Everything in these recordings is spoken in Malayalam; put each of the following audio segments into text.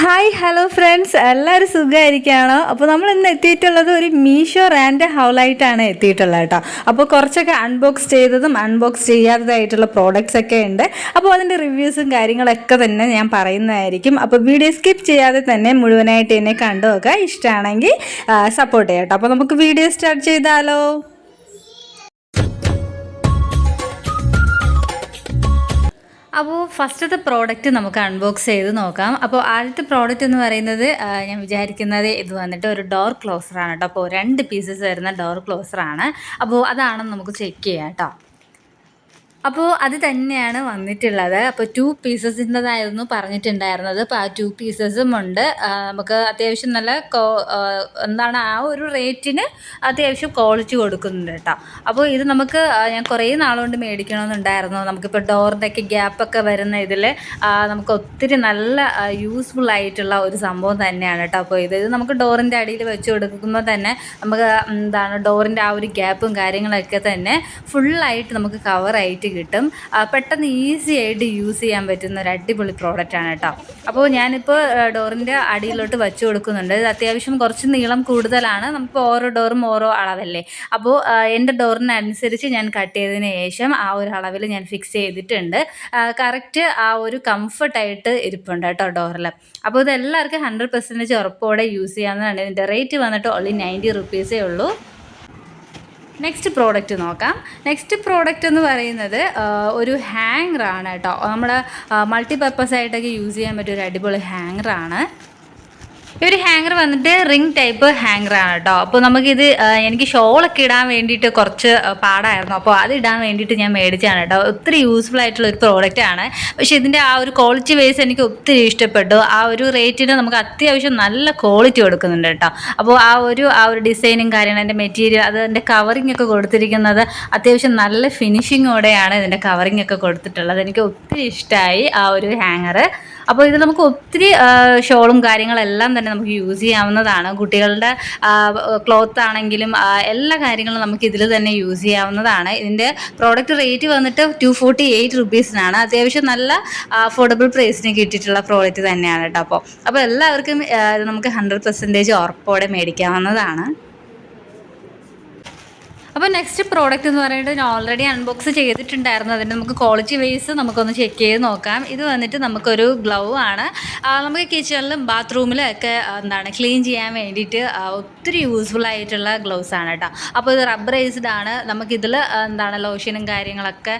ഹായ് ഹലോ ഫ്രണ്ട്സ് എല്ലാവരും സുഖമായിരിക്കുകയാണോ. അപ്പോൾ നമ്മൾ ഇന്ന് എത്തിയിട്ടുള്ളത് ഒരു മീഷോ റാൻഡ് ഹൗലായിട്ടാണ് എത്തിയിട്ടുള്ളത് കേട്ടോ. അപ്പോൾ കുറച്ചൊക്കെ അൺബോക്സ് ചെയ്തതും അൺബോക്സ് ചെയ്യാത്തതായിട്ടുള്ള പ്രോഡക്റ്റ്സ് ഒക്കെ ഉണ്ട്. അപ്പോൾ അതിന്റെ റിവ്യൂസും കാര്യങ്ങളൊക്കെ തന്നെ ഞാൻ പറയുന്നതായിരിക്കും. അപ്പോൾ വീഡിയോ സ്കിപ്പ് ചെയ്യാതെ തന്നെ മുഴുവനായിട്ട് എന്നെ കണ്ടു നോക്കുക. ഇഷ്ടമാണെങ്കിൽ സപ്പോർട്ട് ചെയ്യാം കേട്ടോ. അപ്പോൾ നമുക്ക് വീഡിയോ സ്റ്റാർട്ട് ചെയ്താലോ? അപ്പോൾ ഫസ്റ്റത്തെ പ്രോഡക്റ്റ് നമുക്ക് അൺബോക്സ് ചെയ്ത് നോക്കാം. അപ്പോൾ ആദ്യത്തെ പ്രോഡക്റ്റ് എന്ന് പറയുന്നത് ഞാൻ വിചാരിക്കുന്നത് ഇത് വന്നിട്ട് ഒരു ഡോർ ക്ലോസറാണ് കേട്ടോ അപ്പോൾ രണ്ട് പീസസ് വരുന്ന ഡോർ ക്ലോസറാണ് അപ്പോൾ അതാണ് നമുക്ക് ചെക്ക് ചെയ്യാം കേട്ടോ അപ്പോൾ അത് തന്നെയാണ് വന്നിട്ടുള്ളത്. അപ്പോൾ ടു പീസസിന്റെതായിരുന്നു പറഞ്ഞിട്ടുണ്ടായിരുന്നത്. അപ്പോൾ ആ ടു പീസസും ഉണ്ട്. നമുക്ക് അത്യാവശ്യം നല്ല എന്താണ് ആ ഒരു റേറ്റിന് അത്യാവശ്യം ക്വാളിറ്റി കൊടുക്കുന്നുണ്ട് കേട്ടോ. അപ്പോൾ ഇത് നമുക്ക് ഞാൻ കുറേ നാളുകൊണ്ട് മേടിക്കണമെന്നുണ്ടായിരുന്നു. നമുക്കിപ്പോൾ ഡോറിന്റെയൊക്കെ ഗ്യാപ്പൊക്കെ വരുന്ന ഇതിൽ നമുക്ക് ഒത്തിരി നല്ല യൂസ്ഫുൾ ആയിട്ടുള്ള ഒരു സംഭവം തന്നെയാണ് കേട്ടോ. അപ്പോൾ ഇത് നമുക്ക് ഡോറിന്റെ അടിയിൽ വെച്ച് കൊടുക്കുമ്പോൾ തന്നെ നമുക്ക് എന്താണ് ഡോറിന്റെ ആ ഒരു ഗ്യാപ്പും കാര്യങ്ങളൊക്കെ തന്നെ ഫുള്ളായിട്ട് നമുക്ക് കവറായിട്ട് കിട്ടും. പെട്ടെന്ന് ഈസി ആയിട്ട് യൂസ് ചെയ്യാൻ പറ്റുന്ന ഒരു അടിപൊളി പ്രോഡക്റ്റ് ആണ് കേട്ടോ. അപ്പോൾ ഞാനിപ്പോൾ ഡോറിന്റെ അടിയിലോട്ട് വെച്ച് കൊടുക്കുന്നുണ്ട്. ഇത് അത്യാവശ്യം കുറച്ച് നീളം കൂടുതലാണ്. നമുക്ക് ഓരോ ഡോറും ഓരോ അളവല്ലേ. അപ്പോൾ എന്റെ ഡോറിനനുസരിച്ച് ഞാൻ കട്ട് ചെയ്തതിന് ശേഷം ആ ഒരു അളവിൽ ഞാൻ ഫിക്സ് ചെയ്തിട്ടുണ്ട്. കറക്റ്റ് ആ ഒരു കംഫർട്ടായിട്ട് ഇരിപ്പുണ്ട് കേട്ടോ ഡോറിൽ. അപ്പോൾ ഇത് എല്ലാവർക്കും ഹൺഡ്രഡ് പെർസെന്റേജ് ഉറപ്പോടെ യൂസ് ചെയ്യാവുന്നതാണ്. ഇതിന്റെ റേറ്റ് വന്നിട്ട് ഓൺലി നയന്റി റുപ്പീസേ ഉള്ളൂ. നെക്സ്റ്റ് പ്രോഡക്റ്റ് നോക്കാം. നെക്സ്റ്റ് പ്രോഡക്റ്റ് എന്ന് പറയുന്നത് ഒരു ഹാങ്ങറാണ് കേട്ടോ. നമ്മൾ മൾട്ടി പർപ്പസ് ആയിട്ടൊക്കെ യൂസ് ചെയ്യാൻ പറ്റിയ ഒരു അടിപൊളി ഹാങ്ങറാണ് ഈ ഒരു ഹാങ്ങർ വന്നിട്ട് റിംഗ് ടൈപ്പ് ഹാങ്ങർ ആണ് കേട്ടോ അപ്പോൾ നമുക്കിത് എനിക്ക് ഷോളൊക്കെ ഇടാൻ വേണ്ടിയിട്ട് കുറച്ച് പാടായിരുന്നു. അപ്പോൾ അത് ഇടാൻ വേണ്ടിയിട്ട് ഞാൻ മേടിച്ചാണ് കേട്ടോ ഒത്തിരി യൂസ്ഫുൾ ആയിട്ടുള്ള ഒരു പ്രോഡക്റ്റ് ആണ്. പക്ഷേ ഇതിന്റെ ആ ഒരു ക്വാളിറ്റി വൈസ് എനിക്ക് ഒത്തിരി ഇഷ്ടപ്പെട്ടു. ആ ഒരു റേറ്റിന് നമുക്ക് അത്യാവശ്യം നല്ല ക്വാളിറ്റി കൊടുക്കുന്നുണ്ട് കേട്ടോ അപ്പോൾ ആ ഒരു ആ ഒരു ഡിസൈനും കാര്യങ്ങളും അതിന്റെ മെറ്റീരിയൽ അത് അതിന്റെ കവറിംഗ് ഒക്കെ കൊടുത്തിരിക്കുന്നത് അത്യാവശ്യം നല്ല ഫിനിഷിങ്ങോടെയാണ് ഇതിന്റെ കവറിംഗ് ഒക്കെ കൊടുത്തിട്ടുള്ളത്. എനിക്ക് ഒത്തിരി ഇഷ്ടമായി ആ ഒരു ഹാങ്ങർ അപ്പോൾ ഇത് നമുക്ക് ഒത്തിരി ഷോളും കാര്യങ്ങളെല്ലാം തന്നെ നമുക്ക് യൂസ് ചെയ്യാവുന്നതാണ്. കുട്ടികളുടെ ക്ലോത്ത് ആണെങ്കിലും എല്ലാ കാര്യങ്ങളും നമുക്ക് ഇതിൽ തന്നെ യൂസ് ചെയ്യാവുന്നതാണ്. ഇതിന്റെ പ്രോഡക്റ്റ് റേറ്റ് വന്നിട്ട് ടു ഫോർട്ടി എയ്റ്റ് റുപ്പീസിനാണ് അത്യാവശ്യം നല്ല അഫോർഡബിൾ പ്രൈസിന് കിട്ടിയിട്ടുള്ള പ്രോഡക്റ്റ് തന്നെയാണ് കേട്ടോ. അപ്പോൾ അപ്പോൾ എല്ലാവർക്കും നമുക്ക് ഹൺഡ്രഡ് പെർസെന്റേജ് ഉറപ്പോടെ മേടിക്കാവുന്നതാണ്. അപ്പോൾ നെക്സ്റ്റ് പ്രോഡക്റ്റ് എന്ന് പറയുന്നത് ഞാൻ ഓൾറെഡി അൺബോക്സ് ചെയ്തിട്ടുണ്ടായിരുന്നു. അതിന്റെ നമുക്ക് ക്വാളിറ്റി വൈസ് നമുക്കൊന്ന് ചെക്ക് ചെയ്ത് നോക്കാം. ഇത് വന്നിട്ട് നമുക്കൊരു ഗ്ലൗ ആണ്. നമുക്ക് കിച്ചണിലും ബാത്റൂമിലും ഒക്കെ എന്താണ് ക്ലീൻ ചെയ്യാൻ വേണ്ടിയിട്ട് ഒത്തിരി യൂസ്ഫുൾ ആയിട്ടുള്ള ഗ്ലൗസ് ആണ് കേട്ടോ അപ്പോൾ ഇത് റബ്ബറൈസ്ഡ് ആണ്. നമുക്കിതിൽ എന്താണ് ലോഷനും കാര്യങ്ങളൊക്കെ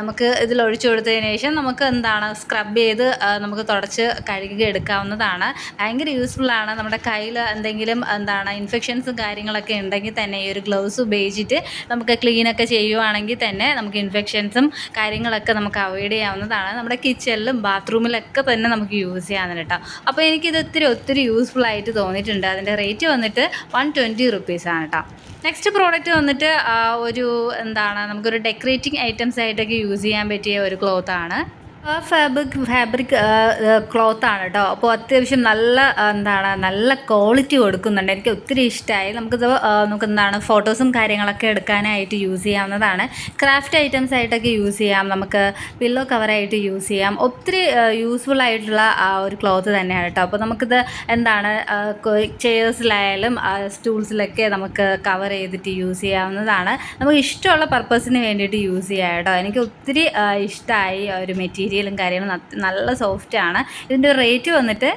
നമുക്ക് ഇതിൽ ഒഴിച്ചു കൊടുത്തതിന് ശേഷം നമുക്ക് എന്താണ് സ്ക്രബ് ചെയ്ത് നമുക്ക് തുടച്ച് കഴുകി എടുക്കാവുന്നതാണ്. ഭയങ്കര യൂസ്ഫുൾ ആണ്. നമ്മുടെ കയ്യിൽ എന്തെങ്കിലും എന്താണ് ഇൻഫെക്ഷൻസും കാര്യങ്ങളൊക്കെ ഉണ്ടെങ്കിൽ തന്നെ ഈ ഒരു ഗ്ലൗസ് ഉപയോഗിച്ചിട്ട് നമുക്ക് ക്ലീനൊക്കെ ചെയ്യുവാണെങ്കിൽ തന്നെ നമുക്ക് ഇൻഫെക്ഷൻസും കാര്യങ്ങളൊക്കെ നമുക്ക് അവോയ്ഡ് ചെയ്യാവുന്നതാണ്. നമ്മുടെ കിച്ചണിലും ബാത്റൂമിലൊക്കെ തന്നെ നമുക്ക് യൂസ് ചെയ്യാവുന്ന കേട്ടോ. അപ്പോൾ എനിക്കിത് ഒത്തിരി ഒത്തിരി യൂസ്ഫുൾ ആയിട്ട് തോന്നിയിട്ടുണ്ട്. അതിന്റെ റേറ്റ് വന്നിട്ട് വൺ ട്വന്റി റുപ്പീസാണ് കേട്ടോ. നെക്സ്റ്റ് പ്രോഡക്റ്റ് വന്നിട്ട് ഒരു എന്താണ് നമുക്കൊരു ഡെക്കറേറ്റിംഗ് ഐറ്റംസ് ആയിട്ടൊക്കെ യൂസ് ചെയ്യാൻ പറ്റിയ ഒരു ക്ലോത്താണ് ഫാബ്രിക് ഫാബ്രിക് ക്ലോത്ത് ആണ് കേട്ടോ അപ്പോൾ അത്യാവശ്യം നല്ല എന്താണ് നല്ല ക്വാളിറ്റി കൊടുക്കുന്നുണ്ട്. എനിക്ക് ഒത്തിരി ഇഷ്ടമായി നമുക്കിത് നമുക്ക് എന്താണ് ഫോട്ടോസും കാര്യങ്ങളൊക്കെ എടുക്കാനായിട്ട് യൂസ് ചെയ്യാവുന്നതാണ്. ക്രാഫ്റ്റ് ഐറ്റംസ് ആയിട്ടൊക്കെ യൂസ് ചെയ്യാം. നമുക്ക് പില്ലോ കവറായിട്ട് യൂസ് ചെയ്യാം. ഒത്തിരി യൂസ്ഫുൾ ആയിട്ടുള്ള ഒരു ക്ലോത്ത് തന്നെയാണ് കേട്ടോ അപ്പോൾ നമുക്കിത് എന്താണ് ചെയേഴ്സിലായാലും സ്റ്റൂൾസിലൊക്കെ നമുക്ക് കവർ ചെയ്തിട്ട് യൂസ് ചെയ്യാവുന്നതാണ്. നമുക്ക് ഇഷ്ടമുള്ള പർപ്പസിന് വേണ്ടിയിട്ട് യൂസ് ചെയ്യാം കേട്ടോ എനിക്ക് ഒത്തിരി ഇഷ്ടമായി ഒരു മെറ്റീരിയലും കാര്യങ്ങളും നല്ല സോഫ്റ്റ് ആണ്. ഇതിന്റെ റേറ്റ് വന്നിട്ട്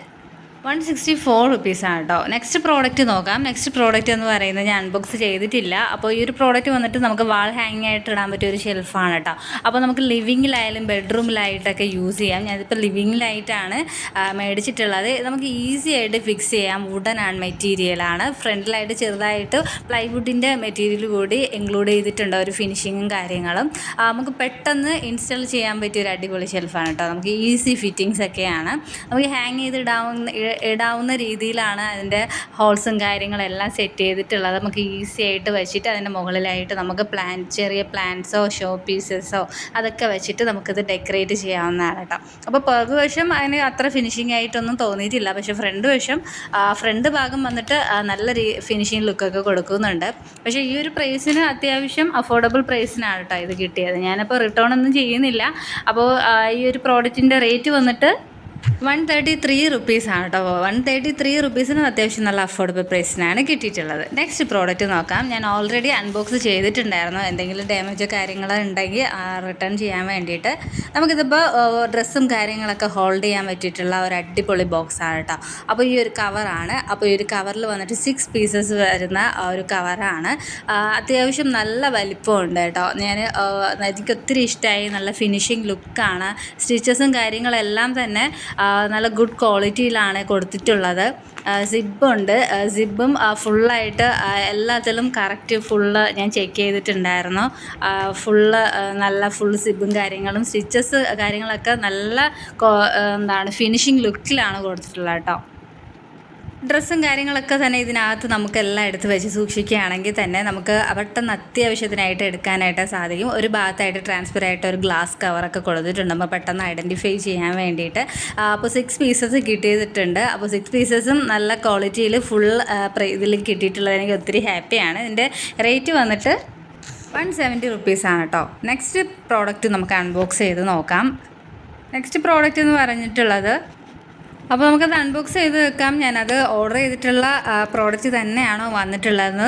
വൺ സിക്സ്റ്റി ഫോർ റുപ്പീസാണ് കേട്ടോ നെക്സ്റ്റ് പ്രോഡക്റ്റ് നോക്കാം. നെക്സ്റ്റ് പ്രോഡക്റ്റ് എന്ന് പറയുന്നത് ഞാൻ അൺബോക്സ് ചെയ്തിട്ടില്ല. അപ്പോൾ ഈ ഒരു പ്രോഡക്റ്റ് വന്നിട്ട് നമുക്ക് വാൾ ഹാങ് ആയിട്ട് ഇടാൻ പറ്റിയ ഒരു ഷെൽഫാണ് കേട്ടോ അപ്പോൾ നമുക്ക് ലിവിങ്ങിലായാലും ബെഡ്റൂമിലായിട്ടൊക്കെ യൂസ് ചെയ്യാം. ഞാനിപ്പോൾ ലിവിങ്ങിലായിട്ടാണ് മേടിച്ചിട്ടുള്ളത്. നമുക്ക് ഈസി ആയിട്ട് ഫിക്സ് ചെയ്യാം. വുഡൻ ആണ് മെറ്റീരിയലാണ് ഫ്രണ്ടിലായിട്ട് ചെറുതായിട്ട് പ്ലൈവുഡിന്റെ മെറ്റീരിയൽ കൂടി ഇൻക്ലൂഡ് ചെയ്തിട്ടുണ്ട് ഒരു ഫിനിഷിങ്ങും കാര്യങ്ങളും. നമുക്ക് പെട്ടെന്ന് ഇൻസ്റ്റാൾ ചെയ്യാൻ പറ്റിയ ഒരു അടിപൊളി ഷെൽഫാണ് കേട്ടോ നമുക്ക് ഈസി ഫിറ്റിങ്സ് ഒക്കെയാണ്. നമുക്ക് ഹാങ് ചെയ്ത് ഇടാവുന്ന ഇടാവുന്ന രീതിയിലാണ് അതിന്റെ ഹോൾസും കാര്യങ്ങളെല്ലാം സെറ്റ് ചെയ്തിട്ടുള്ളത്. നമുക്ക് ഈസി ആയിട്ട് വെച്ചിട്ട് അതിന്റെ മുകളിലായിട്ട് നമുക്ക് പ്ലാൻ ചെറിയ പ്ലാന്റ്സോ ഷോ പീസസോ അതൊക്കെ വെച്ചിട്ട് നമുക്കിത് ഡെക്കറേറ്റ് ചെയ്യാവുന്നതാണ് കേട്ടോ. അപ്പോൾ പുറകു വശം അതിന് അത്ര ഫിനിഷിംഗ് ആയിട്ടൊന്നും തോന്നിയിട്ടില്ല. പക്ഷേ ഫ്രണ്ട് വശം ഫ്രണ്ട് ഭാഗം വന്നിട്ട് നല്ല രീ ഫിനിഷിങ് ലുക്കൊക്കെ കൊടുക്കുന്നുണ്ട്. പക്ഷേ ഈ ഒരു പ്രൈസിന് അത്യാവശ്യം അഫോർഡബിൾ പ്രൈസിനാണ് കേട്ടോ ഇത് കിട്ടിയത്. ഞാനിപ്പോൾ റിട്ടേൺ ഒന്നും ചെയ്യുന്നില്ല. അപ്പോൾ ഈ ഒരു പ്രോഡക്റ്റിന്റെ റേറ്റ് വന്നിട്ട് വൺ തേർട്ടി ത്രീ റുപ്പീസാണ് കേട്ടോ. വൺ തേർട്ടി ത്രീ റുപ്പീസിന് അത്യാവശ്യം നല്ല അഫോർഡബിൾ പ്രൈസിനാണ് കിട്ടിയിട്ടുള്ളത്. നെക്സ്റ്റ് പ്രോഡക്റ്റ് നോക്കാം. ഞാൻ ഓൾറെഡി അൺബോക്സ് ചെയ്തിട്ടുണ്ടായിരുന്നു. എന്തെങ്കിലും ഡാമേജോ കാര്യങ്ങളോ ഉണ്ടെങ്കിൽ റിട്ടേൺ ചെയ്യാൻ വേണ്ടിയിട്ട്. നമുക്കിതിപ്പോൾ ഡ്രസ്സും കാര്യങ്ങളൊക്കെ ഹോൾഡ് ചെയ്യാൻ പറ്റിയിട്ടുള്ള ഒരു അടിപൊളി ബോക്സാണ് കേട്ടോ. അപ്പോൾ ഈ ഒരു കവറാണ് അപ്പോൾ ഈ ഒരു കവറിൽ വന്നിട്ട് സിക്സ് പീസസ് വരുന്ന ഒരു കവറാണ് അത്യാവശ്യം നല്ല വലിപ്പമുണ്ട് കേട്ടോ. ഞാൻ എനിക്ക് ഒത്തിരി ഇഷ്ടമായി നല്ല ഫിനിഷിങ് ലുക്കാണ് സ്റ്റിച്ചസും കാര്യങ്ങളെല്ലാം തന്നെ നല്ല ഗുഡ് ക്വാളിറ്റിയിലാണ് കൊടുത്തിട്ടുള്ളത്. സിബുണ്ട്. സിബും ഫുള്ളായിട്ട് എല്ലാത്തിലും കറക്റ്റ് ഫുള്ള് ഞാൻ ചെക്ക് ചെയ്തിട്ടുണ്ടായിരുന്നു. ഫുള്ള് നല്ല ഫുൾ സിബും കാര്യങ്ങളും സ്റ്റിച്ചസ് കാര്യങ്ങളൊക്കെ നല്ല എന്താണ് ഫിനിഷിങ് ലുക്കിലാണ് കൊടുത്തിട്ടുള്ളത് കേട്ടോ. ഡ്രസ്സും കാര്യങ്ങളൊക്കെ തന്നെ ഇതിനകത്ത് നമുക്കെല്ലാം എടുത്ത് വെച്ച് സൂക്ഷിക്കുകയാണെങ്കിൽ തന്നെ നമുക്ക് പെട്ടെന്ന് അത്യാവശ്യത്തിനായിട്ട് എടുക്കാനായിട്ട് സാധിക്കും. ഒരു ഭാഗത്തായിട്ട് ട്രാൻസ്ഫർ ആയിട്ട് ഒരു ഗ്ലാസ് കവറൊക്കെ കൊടുത്തിട്ടുണ്ട്. അപ്പോൾ പെട്ടെന്ന് ഐഡന്റിഫൈ ചെയ്യാൻ വേണ്ടിയിട്ട്. അപ്പോൾ സിക്സ് പീസസ് കിട്ടിയിട്ടുണ്ട്. അപ്പോൾ സിക്സ് പീസസും നല്ല ക്വാളിറ്റിയിൽ ഫുൾ ഇതിൽ കിട്ടിയിട്ടുള്ളത് എനിക്ക് ഒത്തിരി ഹാപ്പിയാണ് ഇതിന്റെ റേറ്റ് വന്നിട്ട് വൺ സെവന്റി റുപ്പീസാണ് കേട്ടോ നെക്സ്റ്റ് പ്രോഡക്റ്റ് നമുക്ക് അൺബോക്സ് ചെയ്ത് നോക്കാം. നെക്സ്റ്റ് പ്രോഡക്റ്റ് എന്ന് പറഞ്ഞിട്ടുള്ളത് അപ്പോൾ നമുക്കത് അൺബോക്സ് ചെയ്ത് വെക്കാം. ഞാനത് ഓർഡർ ചെയ്തിട്ടുള്ള പ്രോഡക്റ്റ് തന്നെയാണോ വന്നിട്ടുള്ളത്.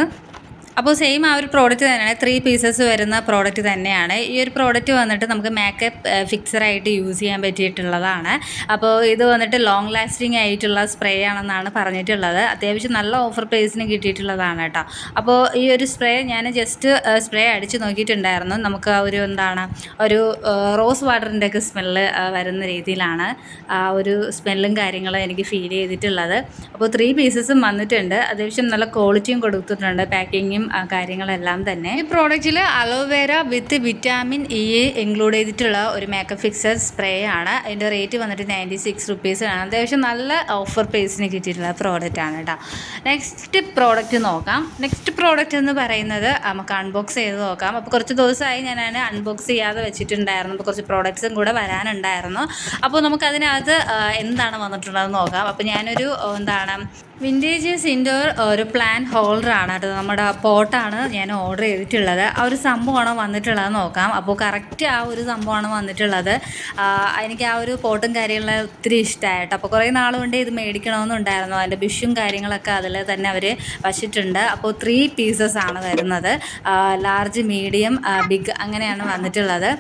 അപ്പോൾ സെയിം ആ ഒരു പ്രോഡക്റ്റ് തന്നെയാണ്. ത്രീ പീസസ് വരുന്ന പ്രോഡക്റ്റ് തന്നെയാണ്. ഈ ഒരു പ്രോഡക്റ്റ് വന്നിട്ട് നമുക്ക് മേക്കപ്പ് ഫിക്സറായിട്ട് യൂസ് ചെയ്യാൻ പറ്റിയിട്ടുള്ളതാണ്. അപ്പോൾ ഇത് വന്നിട്ട് ലോങ് ലാസ്റ്റിംഗ് ആയിട്ടുള്ള സ്പ്രേ ആണെന്നാണ് പറഞ്ഞിട്ടുള്ളത്. അത്യാവശ്യം നല്ല ഓഫർ പ്രൈസിന് കിട്ടിയിട്ടുള്ളതാണ് കേട്ടോ. അപ്പോൾ ഈ ഒരു സ്പ്രേ ഞാൻ ജസ്റ്റ് സ്പ്രേ അടിച്ച് നോക്കിയിട്ടുണ്ടായിരുന്നു. നമുക്ക് ആ ഒരു എന്താണ് ഒരു റോസ് വാട്ടറിന്റെ ഒക്കെ സ്മെല്ല് വരുന്ന രീതിയിലാണ് ആ ഒരു സ്മെല്ലും കാര്യങ്ങളും എനിക്ക് ഫീൽ ചെയ്തിട്ടുള്ളത്. അപ്പോൾ ത്രീ പീസസും വന്നിട്ടുണ്ട്. അത്യാവശ്യം നല്ല ക്വാളിറ്റിയും കൊടുത്തിട്ടുണ്ട്. പാക്കിങ്ങും കാര്യങ്ങളെല്ലാം തന്നെ. ഈ പ്രോഡക്റ്റിൽ aloe vera with vitamin E include ചെയ്തിട്ടുള്ള ഒരു മേക്കപ്പ് ഫിക്സർ സ്പ്രേ ആണ്. അതിന്റെ റേറ്റ് വന്നിട്ട് നയന്റി സിക്സ് റുപ്പീസാണ് അത്യാവശ്യം നല്ല ഓഫർ പ്രൈസിന് കിട്ടിയിട്ടുള്ള പ്രോഡക്റ്റ് ആണ് കേട്ടോ നെക്സ്റ്റ് പ്രോഡക്റ്റ് നോക്കാം. നെക്സ്റ്റ് പ്രോഡക്റ്റ് എന്ന് പറയുന്നത് നമുക്ക് അൺബോക്സ് ചെയ്ത് നോക്കാം. അപ്പോൾ കുറച്ച് ദിവസമായി ഞാൻ അൺബോക്സ് ചെയ്യാതെ വെച്ചിട്ടുണ്ടായിരുന്നു. അപ്പോൾ കുറച്ച് പ്രോഡക്റ്റ്സും കൂടെ വരാനുണ്ടായിരുന്നു. അപ്പോൾ നമുക്കതിനകത്ത് ആ, എന്താണ് വന്നിട്ടുള്ളതെന്ന് നോക്കാം. അപ്പോൾ ഞാനൊരു ആ, എന്താണ് വിന്റേജസ് ഇൻഡോർ ഒരു പ്ലാൻ ഹോൾഡറാണ് കേട്ടോ നമ്മുടെ പോട്ടാണ് ഞാൻ ഓർഡർ ചെയ്തിട്ടുള്ളത്. ആ ഒരു സംഭവമാണ് വന്നിട്ടുള്ളത് നോക്കാം. അപ്പോൾ കറക്റ്റ് ആ ഒരു സംഭവമാണ് വന്നിട്ടുള്ളത്. എനിക്ക് ആ ഒരു പോട്ടും കാര്യങ്ങളും ഒത്തിരി ഇഷ്ടമായിട്ട്. അപ്പോൾ കുറേ നാൾ കൊണ്ട് ഇത് മേടിക്കണമെന്നുണ്ടായിരുന്നു. അതിന്റെ ബിഷും കാര്യങ്ങളൊക്കെ അതിൽ തന്നെ അവർ വച്ചിട്ടുണ്ട്. അപ്പോൾ ത്രീ പീസസ് ആണ് വരുന്നത്. ലാർജ് മീഡിയം ബിഗ് അങ്ങനെയാണ് വന്നിട്ടുള്ളത്.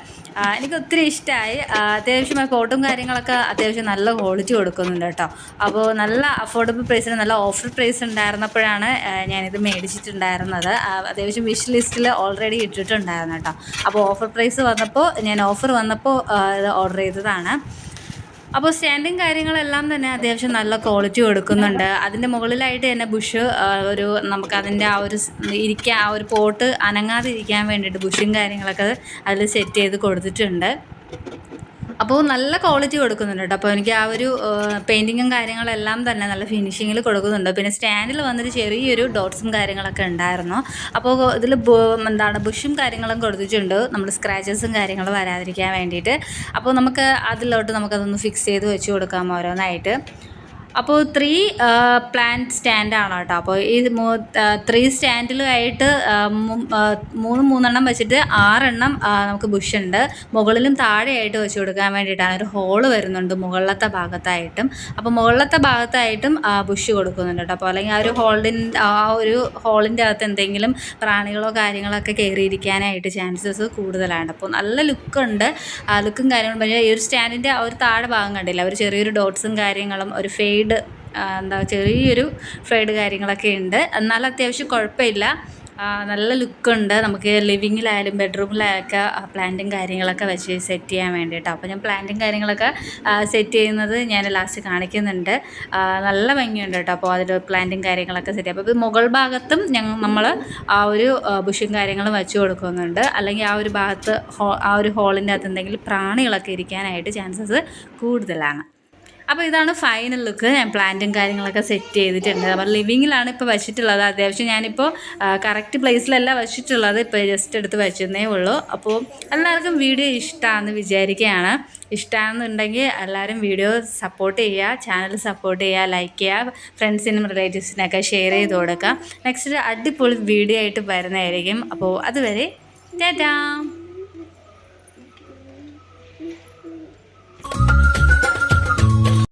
എനിക്ക് ഒത്തിരി ഇഷ്ടമായി അത്യാവശ്യം ആ ഫോട്ടും കാര്യങ്ങളൊക്കെ അത്യാവശ്യം നല്ല ക്വാളിറ്റി കൊടുക്കുന്നുണ്ട് കേട്ടോ. അപ്പോൾ നല്ല അഫോർഡബിൾ പ്രൈസിന് നല്ല ഓഫർ പ്രൈസ് ഉണ്ടായിരുന്നപ്പോഴാണ് ഞാനിത് മേടിച്ചിട്ടുണ്ടായിരുന്നത്. അത്യാവശ്യം വിഷ് ലിസ്റ്റിൽ ഓൾറെഡി ഇട്ടിട്ടുണ്ടായിരുന്നു കേട്ടോ. അപ്പോൾ ഓഫർ പ്രൈസ് വന്നപ്പോൾ ഞാൻ ഓഫർ വന്നപ്പോൾ ഇത് ഓർഡർ ചെയ്തതാണ്. അപ്പോൾ സ്റ്റാൻഡും കാര്യങ്ങളെല്ലാം തന്നെ അത്യാവശ്യം നല്ല ക്വാളിറ്റി കൊടുക്കുന്നുണ്ട്. അതിന്റെ മുകളിലായിട്ട് തന്നെ ബുഷ് ഒരു നമുക്ക് അതിന്റെ ആ ഒരു ഇരിക്കാൻ ആ ഒരു പോട്ട് അനങ്ങാതിരിക്കാൻ വേണ്ടിയിട്ട് ബുഷും കാര്യങ്ങളൊക്കെ അതിൽ സെറ്റ് ചെയ്ത് കൊടുത്തിട്ടുണ്ട്. അപ്പോൾ നല്ല ക്വാളിറ്റി കൊടുക്കുന്നുണ്ട് കേട്ടോ അപ്പോൾ എനിക്ക് ആ ഒരു പെയിന്റിങ്ങും കാര്യങ്ങളെല്ലാം തന്നെ നല്ല ഫിനിഷിങ്ങിൽ കൊടുക്കുന്നുണ്ട്. പിന്നെ സ്റ്റാൻഡിൽ വന്നിട്ട് ചെറിയൊരു ഡോട്ട്സും കാര്യങ്ങളൊക്കെ ഉണ്ടായിരുന്നു. അപ്പോൾ ഇതിൽ എന്താണ് ബുഷും കാര്യങ്ങളും കൊടുത്തിട്ടുണ്ട്. നമ്മൾ സ്ക്രാച്ചസും കാര്യങ്ങളും വരാതിരിക്കാൻ വേണ്ടിയിട്ട്. അപ്പോൾ നമുക്ക് അതിലോട്ട് നമുക്കതൊന്ന് ഫിക്സ് ചെയ്ത് വെച്ച് കൊടുക്കാം ഓരോന്നായിട്ട്. അപ്പോൾ ത്രീ പ്ലാൻ സ്റ്റാൻഡാണ് കേട്ടോ. അപ്പോൾ ഈ ത്രീ സ്റ്റാൻഡിലുമായിട്ട് മൂന്ന് മൂന്നെണ്ണം വെച്ചിട്ട് ആറെണ്ണം നമുക്ക് ബുഷുണ്ട് മുകളിലും താഴെയായിട്ട് വെച്ച് കൊടുക്കാൻ വേണ്ടിയിട്ടാണ്. ഒരു ഹോൾ വരുന്നുണ്ട് മുകളിലത്തെ ഭാഗത്തായിട്ടും. അപ്പോൾ മുകളിലത്തെ ഭാഗത്തായിട്ടും ബുഷ് കൊടുക്കുന്നുണ്ട് കേട്ടോ. അപ്പോൾ അല്ലെങ്കിൽ ആ ഒരു ഹോളിൻ ആ ഒരു ഹോളിന്റെ അകത്ത് എന്തെങ്കിലും പ്രാണികളോ കാര്യങ്ങളൊക്കെ കയറിയിരിക്കാനായിട്ട് ചാൻസസ് കൂടുതലാണ്. അപ്പോൾ നല്ല ലുക്കുണ്ട് ലുക്കും കാര്യങ്ങളും. പക്ഷേ ഈ ഒരു സ്റ്റാൻഡിന്റെ ആ ഒരു താഴെ ഭാഗം കണ്ടില്ല? ഒരു ചെറിയൊരു ഡോട്ട്സും കാര്യങ്ങളും ഒരു ഫെയ്ഡ് എന്താ ചെറിയൊരു ഫ്രൈഡ് കാര്യങ്ങളൊക്കെ ഉണ്ട്. എന്നാലും അത്യാവശ്യം കുഴപ്പമില്ല. നല്ല ലുക്കുണ്ട് നമുക്ക് ലിവിങ്ങിലായാലും ബെഡ്റൂമിലായൊക്കെ പ്ലാന്റും കാര്യങ്ങളൊക്കെ വെച്ച് സെറ്റ് ചെയ്യാൻ വേണ്ടിയിട്ട്. അപ്പോൾ ഞാൻ പ്ലാന്റും കാര്യങ്ങളൊക്കെ സെറ്റ് ചെയ്യുന്നത് ഞാൻ ലാസ്റ്റ് കാണിക്കുന്നുണ്ട്. നല്ല ഭംഗിയുണ്ട് കേട്ടോ. അപ്പോൾ അതിൽ പ്ലാന്റും കാര്യങ്ങളൊക്കെ സെറ്റ് അപ്പോൾ ഇത് മുകൾ ഭാഗത്തും ഞങ്ങൾ നമ്മൾ ആ ഒരു ബുഷും കാര്യങ്ങളും വെച്ച് കൊടുക്കുന്നുണ്ട്. അല്ലെങ്കിൽ ആ ഒരു ഭാഗത്ത് ആ ഒരു ഹോളിന്റെ അകത്ത് എന്തെങ്കിലും പ്രാണികളൊക്കെ ഇരിക്കാനായിട്ട് ചാൻസസ് കൂടുതലാണ്. അപ്പോൾ ഇതാണ് ഫൈനൽ ലുക്ക് ഞാൻ പ്ലാന്റും കാര്യങ്ങളൊക്കെ സെറ്റ് ചെയ്തിട്ടുണ്ട്. അപ്പോൾ ലിവിങ്ങിലാണ് ഇപ്പോൾ വെച്ചിട്ടുള്ളത്. അത്യാവശ്യം ഞാനിപ്പോൾ കറക്റ്റ് പ്ലേസിലല്ല വെച്ചിട്ടുള്ളത്. ഇപ്പോൾ ജസ്റ്റ് എടുത്ത് വെച്ചതേ ഉള്ളൂ. അപ്പോൾ എല്ലാവർക്കും വീഡിയോ ഇഷ്ടമാണെന്ന് വിചാരിക്കുകയാണ് ഇഷ്ടമാണെന്നുണ്ടെങ്കിൽ എല്ലാവരും വീഡിയോ സപ്പോർട്ട് ചെയ്യുക. ചാനൽ സപ്പോർട്ട് ചെയ്യുക. ലൈക്ക് ചെയ്യുക. ഫ്രണ്ട്സിനും റിലേറ്റീവ്സിനൊക്കെ ഷെയർ ചെയ്ത് കൊടുക്കുക. നെക്സ്റ്റ് അടിപൊളി വീഡിയോ ആയിട്ട് വരുന്നതായിരിക്കും. അപ്പോൾ അതുവരെ ടാറ്റാ